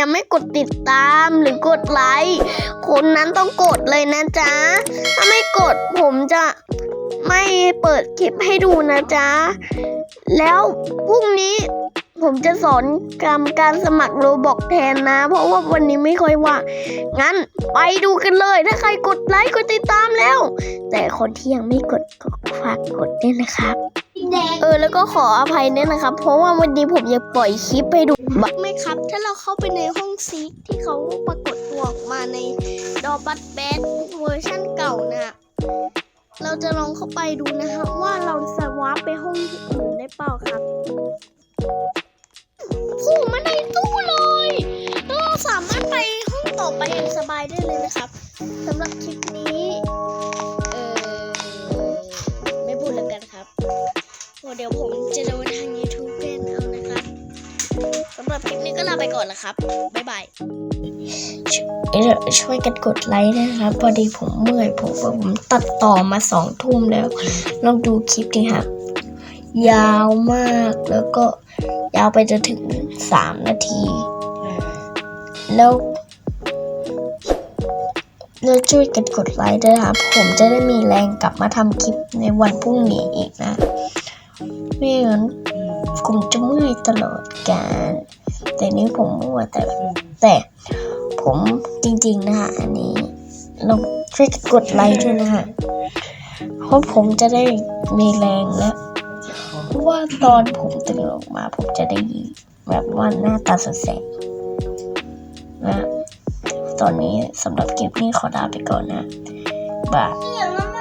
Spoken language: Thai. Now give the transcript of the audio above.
ยังไม่กดติดตามหรือกดไลค์คนนั้นต้องกดเลยนะจ๊ะ ถ้าไม่กดผมจะไม่เปิดคลิปให้ดูนะจ๊ะ แล้วพรุ่งนี้ผมจะสอนกรรมการสมัครโรบอกแทนนะ เพราะว่าวันนี้ไม่ค่อยว่างงั้นไปดูกันเลย ถ้าใครกดไลค์กดติดตามแล้ว แต่คนที่ยังไม่กดก็ฝากกดด้วยนะครับ เออแล้วก็ขออภัยด้วยนะครับ เพราะว่าวันนี้ผมอยากปล่อยคลิปให้ดูบ้างไหมครับ ถ้าเราเข้าไปในห้องซีกที่เขาปรากฏตัวออกมาในดอบัตแบทเวอร์ชั่นเก่านะเราจะลองเข้าไปดูนะครับ ว่าเราสวาร์ปไปห้องอื่นได้เปล่าครับผูมาในตู้เลยแล้วเราสามารถไปห้องต่อไปอย่างสบายได้เลยนะครับสำหรับคลิปนี้ จะโดนทาง YouTube เป็นเอานะครับสำหรับคลิปนี้ก็ลาไปก่อนละครับ บ๊ายบายช่วยกันกดไลค์นะครับ พอดีผมเมื่อยผมผมตัดต่อมาสองทุ่มแล้ว ลองดูคลิปดีครับ ยาวมากแล้วก็ยาวไปจนถึงสามนาที แล้วแล้วช่วยกันกดไลค์ด้วยครับ ผมจะได้มีแรงกลับมาทำคลิปในวันพรุ่งนี้อีกนะ ไม่งั้นผมจะเมื่อยตลอดการ แต่นี้ผมมั่วแต่แต่ผมจริงๆนะคะอันนี้เราช่วยกันกดไลค์ด้วยนะคะเพราะผมจะได้มีแรงและเพราะว่าตอนผมตื่นออกมา ผมจะได้แบบว่าหน้าตาสดใสนะตอนนี้สำหรับคลิปนี้ขอลาไปก่อนนะบายอย่างนั้น